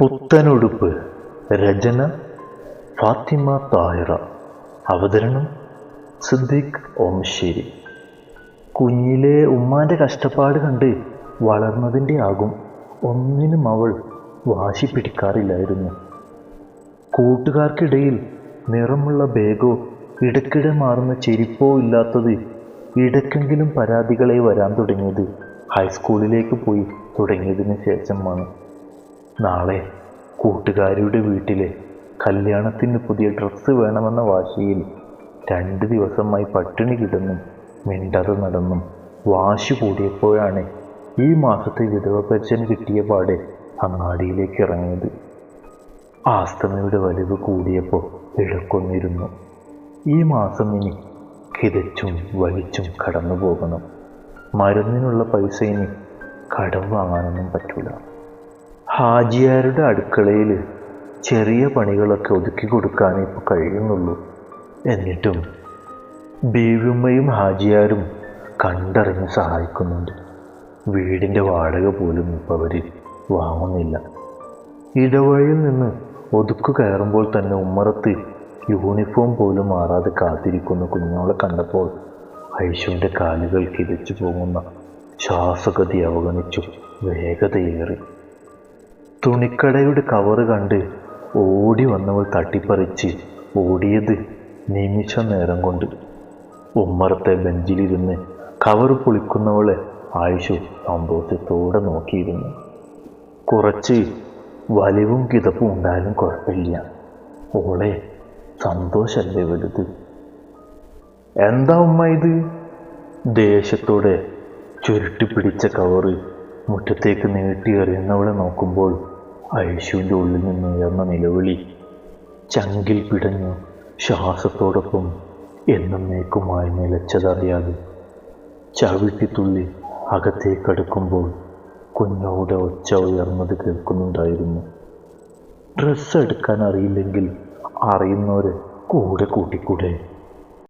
പുത്തനുടുപ്പ് രചന ഫാത്തിമ താഹിറ. അവതരണം സിദ്ദീഖ് ഓമശ്ശേരി കുഞ്ഞിലെ ഉമ്മാന്റെ കഷ്ടപ്പാട് കണ്ട് വളർന്നതിന്റെ ആകും ഒന്നിനും അവൾ വാശി പിടിക്കാറില്ലായിരുന്നു. കൂട്ടുകാർക്കിടയിൽ നിറമുള്ള ബേഗോ ഇടയ്ക്കിടെ മാറുന്ന ചെരിപ്പോ ഇല്ലാത്തത് ഇടയ്ക്കെങ്കിലും പരാതികളെ വരാൻ തുടങ്ങിയത് ഹൈസ്കൂളിലേക്ക് പോയി തുടങ്ങിയതിന് ശേഷമാണ്. നാളെ കൂട്ടുകാരിയുടെ വീട്ടിലെ കല്യാണത്തിന് പുതിയ ഡ്രസ്സ് വേണമെന്ന വാശിയിൽ രണ്ട് ദിവസമായി പട്ടിണി കിടന്നും മിണ്ടാതെ നടന്നും. വാശി കൂടിയപ്പോഴാണ് ഈ മാസത്തെ വിധവ പെൻഷൻ കിട്ടിയ പാടെ അങ്ങാടിയിലേക്ക് ഇറങ്ങിയത്. ആസ്തമയുടെ വലിവ് കൂടിയപ്പോൾ ഇടക്കൊന്നിരുന്നു ഈ മാസം ഇനി കിതച്ചും വലിച്ചും കടന്നു പോകണം മരുന്നിനുള്ള പൈസ ഇനി കടം വാങ്ങാനൊന്നും പറ്റൂല. ഹാജിയാരുടെ അടുക്കളയിൽ ചെറിയ പണികളൊക്കെ ഒതുക്കി കൊടുക്കാനേ ഇപ്പോൾ കഴിയുന്നുള്ളൂ. എന്നിട്ടും ബീവിയമ്മയും ഹാജിയാരും കണ്ടറിഞ്ഞ് സഹായിക്കുന്നുണ്ട്. വീടിന്റെ വാടക പോലും ഇപ്പോൾ അവർ വാങ്ങുന്നില്ല. ഇടവഴിയിൽ നിന്ന് ഒതുക്കു കയറുമ്പോൾ തന്നെ ഉമ്മറത്ത് യൂണിഫോം പോലും മാറാതെ കാത്തിരിക്കുന്ന കുഞ്ഞോളെ കണ്ടപ്പോൾ ഐഷുവിന്റെ കാലുകൾ കിതച്ചു പോകുന്ന ശ്വാസഗതി അവഗണിച്ചു വേഗതയേറി. തുണിക്കടയുടെ കവർ കണ്ട് ഓടി വന്നവൾ തട്ടിപ്പറിച്ച് ഓടിയത് നിമിഷ നേരം കൊണ്ട്. ഉമ്മറത്തെ ബെഞ്ചിലിരുന്ന് കവർ പൊളിക്കുന്നവളെ ആയിഷു സന്തോഷത്തോടെ നോക്കിയിരുന്നു. കുറച്ച് വലിവും കിതപ്പും ഉണ്ടായാലും കുഴപ്പമില്ല. ഓളെ സന്തോഷല്ലേ വലുത്? എന്താ ഉമ്മ ഇത്? ദേഷ്യത്തോടെ ചുരുട്ടിപ്പിടിച്ച കവറ് മുറ്റത്തേക്ക് നീട്ടി എറിയുന്നവളെ നോക്കുമ്പോൾ ഐഷുവിന്റെ ഉള്ളിൽ നിന്ന് ഉയർന്ന നിലവിളി ചങ്കിൽ പിടഞ്ഞു ശ്വാസത്തോടൊപ്പം എന്നേക്കുമായി നിലച്ചതറിയാതെ ചവിട്ടിത്തുള്ളി അകത്തേക്കടുക്കുമ്പോൾ കുഞ്ഞോടെ ഒച്ച ഉയർന്നത് കേൾക്കുന്നുണ്ടായിരുന്നു. ഡ്രസ്സ് എടുക്കാൻ അറിയില്ലെങ്കിൽ അറിയുന്നവരെ കൂടെ കൂട്ടിക്കൂടെ.